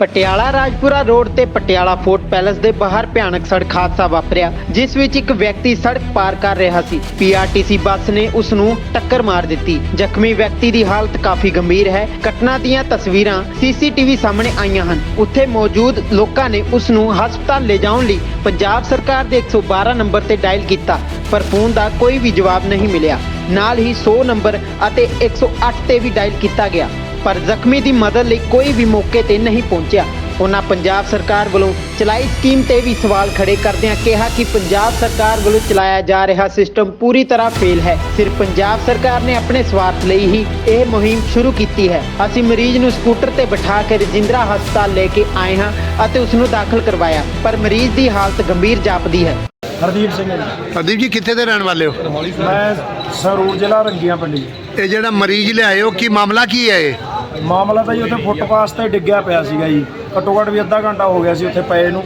Patiala Rajpura road ਤੇ Patiala fort palace ਦੇ ਬਾਹਰ ਭਿਆਨਕ ਸੜਕ ਹਾਦਸਾ ਵਾਪਰਿਆ, ਜਿਸ ਵਿੱਚ ਇੱਕ ਵਿਅਕਤੀ ਸੜਕ ਪਾਰ ਕਰ ਰਿਹਾ ਸੀ। ਪੀਆਰਟੀਸੀ ਬੱਸ ਨੇ ਉਸ ਨੂੰ ਟੱਕਰ ਮਾਰ ਦਿੱਤੀ। ਜ਼ਖਮੀ ਵਿਅਕਤੀ ਦੀ ਹਾਲਤ ਕਾਫੀ ਗੰਭੀਰ ਹੈ। ਘਟਨਾ ਦੀਆਂ ਤਸਵੀਰਾਂ ਸੀਸੀਟੀਵੀ ਸਾਹਮਣੇ ਆਈਆਂ ਹਨ। ਉੱਥੇ ਮੌਜੂਦ ਲੋਕਾਂ ਨੇ ਉਸ ਨੂੰ ਹਸਪਤਾਲ ਲਿਜਾਉਣ ਲਈ ਪੰਜਾਬ ਸਰਕਾਰ ਦੇ 112 ਨੰਬਰ ਤੇ ਡਾਇਲ ਕੀਤਾ, ਪਰ ਫੋਨ ਦਾ ਕੋਈ ਵੀ ਜਵਾਬ ਨਹੀਂ ਮਿਲਿਆ। ਨਾਲ ਹੀ 100 ਨੰਬਰ ਅਤੇ 108 ਤੇ ਵੀ ਡਾਇਲ ਕੀਤਾ ਗਿਆ। ਪਰ ਜ਼ਖਮੀ ਦੀ ਮਦਦ ਲਈ ਕੋਈ ਵੀ ਮੌਕੇ ਤੇ ਨਹੀਂ ਪਹੁੰਚਿਆ। ਉਹਨਾਂ ਪੰਜਾਬ ਸਰਕਾਰ ਵੱਲੋਂ ਚਲਾਈ ਸਕੀਮ ਤੇ ਵੀ ਸਵਾਲ ਖੜੇ ਕਰਦਿਆਂ ਕਿਹਾ ਕਿ ਪੰਜਾਬ ਸਰਕਾਰ ਵੱਲੋਂ ਚਲਾਇਆ ਜਾ ਰਿਹਾ ਸਿਸਟਮ ਪੂਰੀ ਤਰ੍ਹਾਂ ਫੇਲ ਹੈ। ਸਿਰਫ ਪੰਜਾਬ ਸਰਕਾਰ ਨੇ ਆਪਣੇ ਸਵਾਰਥ ਲਈ ਹੀ ਇਹ ਮੁਹਿੰਮ ਸ਼ੁਰੂ ਕੀਤੀ ਹੈ। ਅਸੀਂ ਮਰੀਜ਼ ਨੂੰ ਸਕੂਟਰ ਤੇ ਬਿਠਾ ਕੇ ਰਜਿੰਦਰਾ ਹਸਪਤਾਲ ਲੈ ਕੇ ਆਏ ਹਾਂ ਅਤੇ ਉਸ ਨੂੰ ਦਾਖਲ ਕਰਵਾਇਆ, ਪਰ ਮਰੀਜ਼ ਦੀ ਹਾਲਤ ਗੰਭੀਰ ਜਾਪਦੀ ਹੈ। ਹਰਦੀਪ ਸਿੰਘ ਹੈ ਜੀ। ਹਰਦੀਪ ਜੀ ਕਿੱਥੇ ਦੇ ਰਹਿਣ ਵਾਲੇ ਹੋ? ਮੈਂ ਸੰਗਰੂਰ ਜ਼ਿਲ੍ਹਾ ਰੰਗੀਆਂ ਪਿੰਡੀ। ਇਹ ਜਿਹੜਾ ਮਰੀਜ਼ ਲਿਆਏ ਹੋ ਕੀ ਮਾਮਲਾ ਕੀ ਹੈ ਇਹ? ਮਾਮਲਾ ਤਾਂ ਜੀ ਉੱਥੇ ਫੁੱਟਪਾਥ ਤੇ ਡਿੱਗਿਆ ਪਿਆ ਸੀਗਾ ਜੀ। ਘੱਟੋ ਘੱਟ ਵੀ ਅੱਧਾ ਘੰਟਾ ਹੋ ਗਿਆ ਸੀ ਉੱਥੇ ਪਏ ਨੂੰ।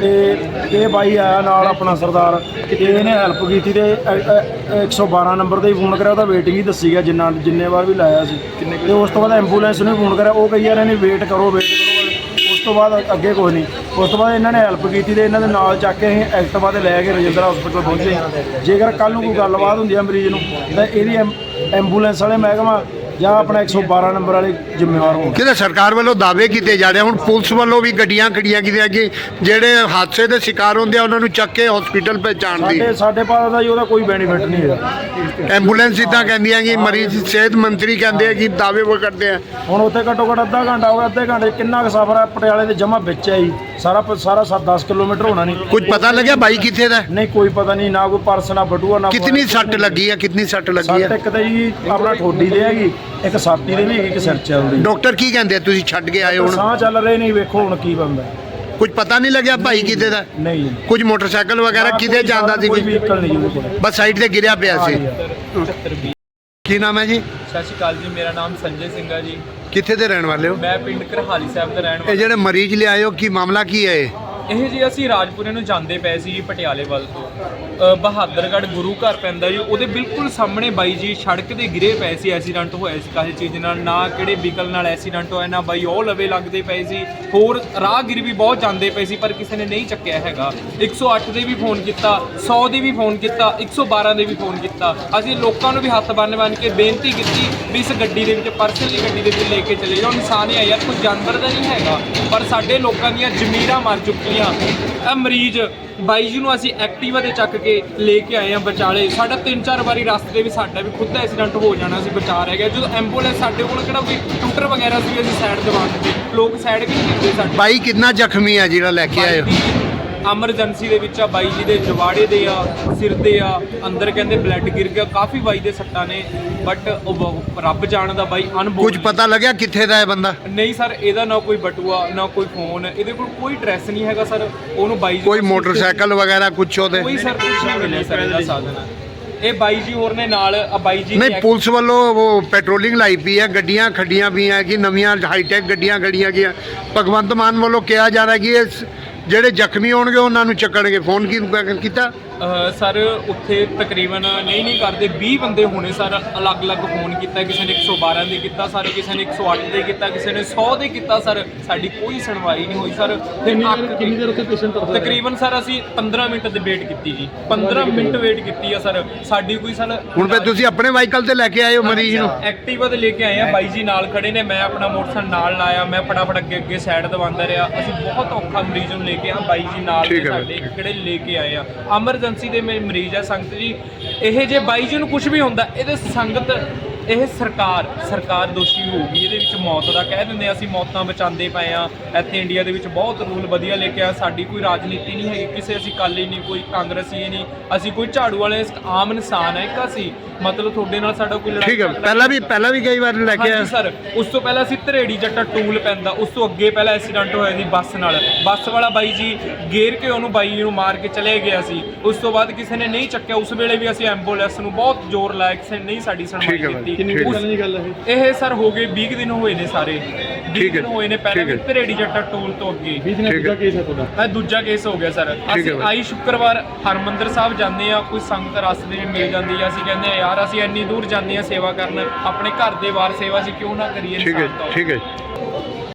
ਤੇ ਇਹ ਬਾਈ ਆਇਆ ਨਾਲ ਆਪਣਾ ਸਰਦਾਰ। ਇਹਨੇ ਹੈਲਪ ਕੀਤੀ ਤੇ ਅ- ਅ- 112 ਨੰਬਰ ਤੇ ਹੀ ਫੋਨ ਕਰਿਆ ਉਹਦਾ ਵੇਟਿੰਗ ਹੀ ਦੱਸੀ ਗਿਆ ਜਿੰਨਾ ਜਿੰਨੇ ਵਾਰ ਵੀ ਲਾਇਆ ਸੀ। ਤੇ ਉਸ ਤੋਂ ਬਾਅਦ ਐਂਬੂਲੈਂਸ ਨੂੰ ਫੋਨ ਕਰਿਆ ਉਹ ਕਹੀ ਯਾਰ ਇਹਨੇ ਵੇਟ ਕਰੋ ਵੇਟ ਕਰੋ। ਉਸ ਤੋਂ ਬਾਅਦ ਅੱਗੇ ਕੋਈ ਨਹੀਂ। ਉਸ ਤੋਂ ਬਾਅਦ ਇਹਨਾਂ ਨੇ ਹੈਲਪ ਕੀਤੀ ਤੇ ਇਹਨਾਂ ਦੇ ਨਾਲ ਚੱਕ ਕੇ ਅਸੀਂ ਐਕਟਿਵਾ ਤੇ ਲੈ ਕੇ ਰਜਿੰਦਰਾ ਹਸਪੀਟਲ ਪਹੁੰਚੇ। ਜੇਕਰ ਕੱਲ ਨੂੰ ਕੋਈ ਗੱਲਬਾਤ ਹੁੰਦੀ ਹੈ ਮਰੀਜ਼ ਨੂੰ ਤਾਂ ਇਹਦੀ ਐਂਬੂਲੈਂਸ ਵਾਲੇ ਮਹਿਕਮਾ ਜਾਂ ਆਪਣਾ 112 ਨੰਬਰ ਵਾਲੇ ਜ਼ਿੰਮੇਵਾਰ ਹੋਣ ਕਿਤੇ ਸਰਕਾਰ ਵੱਲੋਂ ਦਾਅਵੇ ਕੀਤੇ ਜਾ ਰਹੇ ਹੁਣ ਪੁਲਿਸ ਵੱਲੋਂ ਵੀ ਗੱਡੀਆਂ ਖੜੀਆਂ ਕੀਤੀਆਂ ਕਿ ਜਿਹੜੇ ਹਾਦਸੇ ਦੇ ਸ਼ਿਕਾਰ ਹੁੰਦੇ ਆ ਉਹਨਾਂ ਨੂੰ ਚੱਕ ਕੇ ਹਸਪੀਟਲ ਪਹੁੰਚਾਉਣ ਦੀ। ਸਾਡੇ ਸਾਡੇ ਪਾਸ ਦਾ ਜੀ ਉਹਦਾ ਕੋਈ ਬੈਨੀਫਿਟ ਨਹੀਂ ਹੈਗਾ। ਐਂਬੂਲੈਂਸ ਇਦਾਂ ਕਹਿੰਦੀਆਂ ਕਿ ਮਰੀਜ਼ ਸਿਹਤ ਮੰਤਰੀ ਕਹਿੰਦੇ ਆ ਕਿ ਦਾਅਵੇ ਉਹ ਕਰਦੇ ਆ। ਹੁਣ ਉੱਥੇ ਘੱਟੋ ਘੱਟ ਅੱਧਾ ਘੰਟਾ ਹੋ ਗਿਆ ਅੱਧੇ ਘੰਟੇ ਕਿੰਨਾ ਕੁ ਸਫ਼ਰ ਹੈ ਪਟਿਆਲੇ ਦੇ ਜਮਾ ਵਿੱਚ ਹੈ ਜੀ। ਸਾਰਾ ਪ- ਸਾਰਾ 7-10 ਕਿਲੋਮੀਟਰ ਹੋਣਾ ਨਹੀਂ। ਕੁਝ ਪਤਾ ਲੱਗਿਆ ਬਾਈ ਕਿੱਥੇ ਦਾ? ਹੈ? ਨਹੀਂ ਕੋਈ ਪਤਾ ਨਹੀਂ ਨਾ ਕੋਈ ਪਰਸ ਨਾ ਬਟੂਆ ਨਾ ਕਿਤਨੀ ਸੱਟ ਲੱਗੀ ਹੈ ਕਿਤਨੀ ਸੱਟ ਲੱਗੀ ਸੱਟ ਇੱਕ ਤੇ ਜੀ ਆਪਣਾ ਠੋਡੀ ਦੇ ਹੈਗੀ ਇੱਕ ਛਾਤੀ ਦੇ ਵੀ ਹੈਗੀ ਇੱਕ ਸਿਰ ਚੱਲਦੀ ਡਾਕਟਰ ਕੀ ਕਹਿੰਦੇ ਆ? ਤੁਸੀਂ ਛੱਡ ਕੇ ਆਏ ਹੁਣ? ਸਾਹ ਚੱਲ ਰਹੇ ਨਹੀਂ ਵੇਖੋ ਹੁਣ ਕੀ ਬੰਦਾ ਕੁਝ ਪਤਾ ਨਹੀਂ ਲੱਗਿਆ ਭਾਈ ਕਿੱਥੇ ਦਾ? ਨਹੀਂ ਜੀ। ਕੁਝ ਮੋਟਰਸਾਈਕਲ ਵਗੈਰਾ ਕਿਤੇ ਜਾਂਦਾ ਸੀ ਕੋਈ ਕੋਈ? ਵਹੀਕਲ ਨਹੀਂ ਜੀ ਉਹਦੇ ਕੋਲ। ਬਸ ਸਾਈਡ ਤੇ ਗਿਰਿਆ ਪਿਆ ਸੀ। ਕੀ ਨਾਮ ਹੈ ਜੀ? ਸਤਿ ਸ਼੍ਰੀ ਅਕਾਲ ਜੀ ਮੇਰਾ ਨਾਮ ਸੰਜੇ ਸਿੰਘ ਹੈ ਜੀ। ਕਿੱਥੇ ਦੇ ਰਹਿਣ ਵਾਲੇ ਹੋ? ਮੈਂ ਪਿੰਡ ਕਰਹਾਲੀ ਸਾਹਿਬ ਦਾ ਰਹਿਣ ਇਹ ਵਾਲਾ। ਜਿਹੜੇ ਮਰੀਜ਼ ਲਿਆਏ ਹੋ ਕੀ ਮਾਮਲਾ ਕੀ ਹੈ ਇਹ? ਇਹ ਜੀ ਅਸੀਂ ਰਾਜਪੁਰੇ ਨੂੰ ਜਾਂਦੇ ਪਏ ਸੀ ਜੀ ਪਟਿਆਲੇ ਵੱਲ ਤੋਂ। ਅ, ਬਹਾਦਰਗੜ੍ਹ ਗੁਰੂ ਘਰ ਪੈਂਦਾ ਜੀ ਉਹਦੇ ਬਿਲਕੁਲ ਸਾਹਮਣੇ ਬਾਈ ਜੀ ਸੜਕ ਤੇ ਗਿਰੇ ਪਏ ਸੀ ਐਕਸੀਡੈਂਟ ਹੋਇਆ ਸੀ ਕਾਹੇ ਚੀਜ਼ ਨਾਲ ਨਾ ਕਿਹੜੇ ਵਹੀਕਲ ਨਾਲ ਐਕਸੀਡੈਂਟ ਹੋਇਆ ਨਾ ਬਾਈ ਉਹ ਲਵੇ ਲੱਗਦੇ ਪਏ ਸੀ ਹੋਰ ਰਾਹਗੀਰ ਵੀ ਬਹੁਤ ਜਾਂਦੇ ਪਏ ਸੀ ਪਰ ਕਿਸੇ ਨੇ ਨਹੀਂ ਚੱਕਿਆ ਹੈਗਾ। 108 ਦੇ ਵੀ ਫੋਨ ਕੀਤਾ 100 ਦੇ ਵੀ ਫੋਨ ਕੀਤਾ 112 ਦੇ ਵੀ ਫੋਨ ਕੀਤਾ। ਅਸੀਂ ਲੋਕਾਂ ਨੂੰ ਵੀ ਹੱਥ ਬੰਨ ਬੰਨ ਕੇ ਬੇਨਤੀ ਕੀਤੀ ਵੀ ਇਸ ਗੱਡੀ ਦੇ ਵਿੱਚ ਪਰਸਨਲੀ ਗੱਡੀ ਦੇ ਵਿੱਚ ਲੈ ਕੇ ਚਲੇ ਜਾਓ। ਇਨਸਾਨ ਹੀ ਆ ਯਾਰ ਕੋਈ ਜਾਨਵਰ ਦਾ ਨਹੀਂ ਹੈਗਾ। ਪਰ ਸਾਡੇ ਲੋਕਾਂ ਦੀਆਂ ਜ਼ਮੀਰਾਂ ਮਰ ਚੁੱਕੀਆਂ ਇਹ ਮਰੀਜ਼ ਬਾਈ ਜੀ ਨੂੰ ਅਸੀਂ ਐਕਟਿਵਾ ਤੇ ਚੱਕ ਕੇ ਲੈ ਕੇ ਆਏ ਆ ਬਚਾਲੇ ਸਾਡਾ ਤਿੰਨ ਚਾਰ ਵਾਰੀ ਰਸਤੇ ਵੀ ਸਾਡਾ ਵੀ ਖੁਦ ਦਾ ਐਕਸੀਡੈਂਟ ਹੋ ਜਾਣਾ ਸੀ ਬਚਾ ਰਹਿ ਗਿਆ। ਜਦੋਂ ਐਂਬੂਲੈਂਸ ਸਾਡੇ ਕੋਲ ਕਿਹੜਾ ਕੋਈ ਟੂਟਰ ਵਗੈਰਾ ਸੀ ਅਸੀਂ ਸਾਈਡ ਦਵਾ ਦਿੱਤੇ। ਲੋਕ ਸਾਈਡ ਵੀ ਨਹੀਂ ਦਿੰਦੇ ਸਾਡੇ। ਬਾਈ ਕਿੰਨਾ ਜ਼ਖਮੀ ਆ ਜਿਹੜਾ ਲੈ ਕੇ ਆਏ ਹੋ? ਐਮਰਜੈਂਸੀ ਦੇ ਵਿੱਚ ਆ ਬਾਈ ਜੀ ਦੇ ਜਵਾੜੇ ਦੇ ਆ ਸਿਰ ਦੇ ਆ ਅੰਦਰ ਕਹਿੰਦੇ ਬਲੱਡ ਗਿਰ ਗਿਆ ਕਾਫੀ ਬਾਈ ਦੇ ਸੱਟਾਂ ਨੇ ਬਟ ਰੱਬ ਜਾਣਦਾ ਬਾਈ ਅਨਬੋਲ ਕੁਝ ਪਤਾ ਲੱਗਿਆ ਕਿੱਥੇ ਦਾ ਹੈ ਬੰਦਾ? ਨਹੀਂ ਸਰ ਇਹਦਾ ਨਾ ਕੋਈ ਬਟੂਆ ਨਾ ਕੋਈ ਫੋਨ ਇਹਦੇ ਕੋਲ ਕੋਈ ਡਰੈਸ ਨਹੀਂ ਹੈਗਾ ਸਰ ਉਹਨੂੰ ਬਾਈ ਜੀ ਕੋਈ ਮੋਟਰਸਾਈਕਲ ਵਗੈਰਾ ਕੁਛ ਉਹਦੇ? ਕੋਈ ਸਰ ਕੁਛ ਨਹੀਂ ਮਿਲਿਆ ਸਰ ਇਹਦਾ ਸਾਧਨ। ਇਹ ਬਾਈ ਜੀ ਹੋਰ ਨੇ ਨਾਲ ਆ ਬਾਈ ਜੀ ਨਹੀਂ ਪੁਲਿਸ ਵੱਲੋਂ ਉਹ ਪੈਟਰੋਲਿੰਗ ਲਾਈ ਪਈ ਹੈ ਗੱਡੀਆਂ ਖੱਡੀਆਂ ਵੀ ਹੈ ਕਿ ਨਵੀਆਂ ਹਾਈਟੈਕ ਗੱਡੀਆਂ ਖੜੀਆਂ ਗਈਆਂ। ਭਗਵੰਤ ਮਾਨ ਵੱਲੋਂ ਕਿਹਾ ਜਾ ਰਿਹਾ ਕਿ ਇਹ ਜਿਹੜੇ ਜ਼ਖਮੀ ਹੋਣਗੇ ਉਹਨਾਂ ਨੂੰ ਚੱਕਣਗੇ। ਫੋਨ ਕੀ ਕੀਤਾ? ਸਰ ਉੱਥੇ ਤਕਰੀਬਨ ਨਹੀਂ ਨਹੀਂ ਕਰਦੇ 20 ਬੰਦੇ ਹੋਣੇ ਸਰ ਅਲੱਗ-ਅਲੱਗ ਫੋਨ ਕੀਤਾ ਕਿਸੇ ਨੇ 112 ਦੇ ਕੀਤਾ ਸਾਰੇ ਕਿਸੇ ਨੇ 108 ਦੇ ਕੀਤਾ ਕਿਸੇ ਨੇ 100 ਦੇ ਕੀਤਾ ਸਰ ਸਾਡੀ ਕੋਈ ਸੁਣਵਾਈ ਨਹੀਂ ਹੋਈ ਸਰ। ਕਿੰਨੀ ਦੇਰ ਉੱਥੇ ਪੇਸ਼ੈਂਟ ਤਕਰੀਬਨ ਸਰ ਅਸੀਂ 15 ਮਿੰਟ ਦੀ ਵੇਟ ਕੀਤੀ ਜੀ। 15 ਮਿੰਟ ਵੇਟ ਕੀਤੀ ਆ ਸਰ। ਸਾਡੀ ਕੋਈ ਸਰ ਹੁਣ ਫਿਰ ਤੁਸੀਂ ਆਪਣੇ ਵਾਹੀਕਲ ਤੇ ਲੈ ਕੇ ਆਏ ਹੋ ਮਰੀਜ਼ ਨੂੰ? ਐਕਟਿਵਾ ਤੇ ਲੈ ਕੇ ਆਏ ਆ ਬਾਈ ਜੀ ਨਾਲ ਖੜੇ ਨੇ ਮੈਂ ਆਪਣਾ ਮੋਟਰਸਾਈਕਲ ਨਾਲ ਲਾਇਆ ਮੈਂ ਫਟਾਫਟ ਅੱਗੇ ਅੱਗੇ ਸਾਈਡ ਦਵਾਉਂਦਾ ਰਿਹਾ। ਅਸੀਂ ਬਹੁਤ ਔਖਾ ਮਰੀਜ਼ ਨੂੰ ਲੈ ਕੇ ਆ ਬਾਈ ਜੀ ਨਾਲ ਸਾਡੇ ਕਿਹੜੇ ਲੈ ਕੇ ਆਏ ਆ। ਐਮਰਜੈਂਸੀ ਦੇ ਮੇ- ਮਰੀਜ਼ ਆ ਸੰਗਤ ਜੀ। ਇਹ ਜੇ ਬਾਈ ਜੀ ਨੂੰ ਕੁਝ ਵੀ ਹੁੰਦਾ ਇਹਦੇ ਸੰਗਤ ਇਹ ਸਰਕਾਰ ਸਰਕਾਰ ਦੋਸ਼ੀ ਹੋਊਗੀ। ਇਹਦੇ ਵਿੱਚ ਮੌਤ ਦਾ ਕਹਿ ਦਿੰਦੇ ਆ, ਅਸੀਂ ਮੌਤਾਂ ਬਚਾਉਂਦੇ ਪਏ ਆ। ਇੱਥੇ ਇੰਡੀਆ ਦੇ ਵਿੱਚ ਬਹੁਤ ਰੂਲ ਵਧੀਆ ਲੈ ਕੇ ਆ। ਸਾਡੀ ਕੋਈ ਰਾਜਨੀਤੀ ਨਹੀਂ ਹੈਗੀ ਕਿਸੇ ਅਸੀਂ ਕਾਲੀ ਨਹੀਂ ਕੋਈ ਕਾਂਗਰਸੀ ਨਹੀਂ। ਅਸੀਂ ਕੋਈ ਝਾੜੂ ਵਾਲੇ ਇੱਕ ਆਮ ਇਨਸਾਨ ਹੈ ਇੱਕ ਅਸੀਂ। ਮਤਲਬ ਤੁਹਾਡੇ ਨਾਲ ਸਾਡਾ ਕੋਈ ਲੜਾਈ ਠੀਕ ਹੈ ਝਗੜਾ ਪਹਿਲਾਂ ਵੀ ਪਹਿਲਾਂ ਵੀ ਕਈ ਵਾਰ ਲੈ ਕੇ ਹਾਂਜੀ ਸਰ ਉਸ ਤੋਂ ਪਹਿਲਾਂ ਅਸੀਂ ਧਰੇੜੀ ਜੱਟਾ ਟੂਲ ਪੈਂਦਾ ਉਸ ਤੋਂ ਅੱਗੇ ਪਹਿਲਾਂ ਐਕਸੀਡੈਂਟ ਹੋਇਆ ਸੀ ਬੱਸ ਨਾਲ। ਬੱਸ ਵਾਲਾ ਬਾਈ ਜੀ ਗੇਰ ਕੇ ਉਹਨੂੰ ਬਾਈ ਨੂੰ ਮਾਰ ਕੇ ਚਲੇ ਗਿਆ ਸੀ। ਉਸ ਤੋਂ ਬਾਅਦ ਕਿਸੇ ਨੇ ਨਹੀਂ ਚੱਕਿਆ ਉਸ ਵੇਲੇ ਵੀ ਅਸੀਂ ਐਂਬੂਲੈਂਸ ਨੂੰ ਬਹੁਤ ਜ਼ੋਰ ਲਾਇਆ ਕਿਸੇ ਨੇ ਨਹੀਂ ਸਾਡੀ ਸੁਣਵਾਈ ਠੀਕ ਹੈ ਬਾਈ, ਕੀਤੀ ਠੀਕ ਹੈ। ਉਸ- ਇਹ? ਸਰ ਹੋ ਗਏ 20 ਕੁ ਦਿਨ ਹੋਏ ਨੇ ਸਾਰੇ। 20 ਠੀਕ ਹੈ, ਦਿਨ ਹੋਏ ਨੇ ਪਹਿਲਾਂ ਠੀਕ ਹੈ। ਵੀ ਧਰੇੜੀ ਜੱਟਾ ਟੂਲ ਤੋਂ ਅੱਗੇ। ਠੀਕ ਹੈ। ਇਹ ਦੂਜਾ ਕੇਸ ਹੋ ਗਿਆ ਸਰ। ਹੈ ਅਸੀਂ ਬਾਈ। ਆਈ ਸ਼ੁੱਕਰਵਾਰ ਹਰਮੰਦਰ ਸਾਹਿਬ ਜਾਂਦੇ ਆ ਕੋਈ ਸੰਗਤ ਰਸਤੇ ਵਿੱਚ ਮਿਲ ਜਾਂਦੀ ਆ ਅਸੀਂ ਕਹਿੰਦੇ ਆ ਯਾਰ ਅਸੀਂ ਇੰਨੀ ਦੂਰ ਜਾਂਦੇ ਆ ਸੇਵਾ ਕਰਨ ਆਪਣੇ ਘਰ ਦੇ ਵਾਰ ਸੇਵਾ ਅਸੀਂ ਕਿਉਂ ਨਾ ਕਰੀਏ ਠੀਕ ਹੈ। ਠੀਕ ਹੈ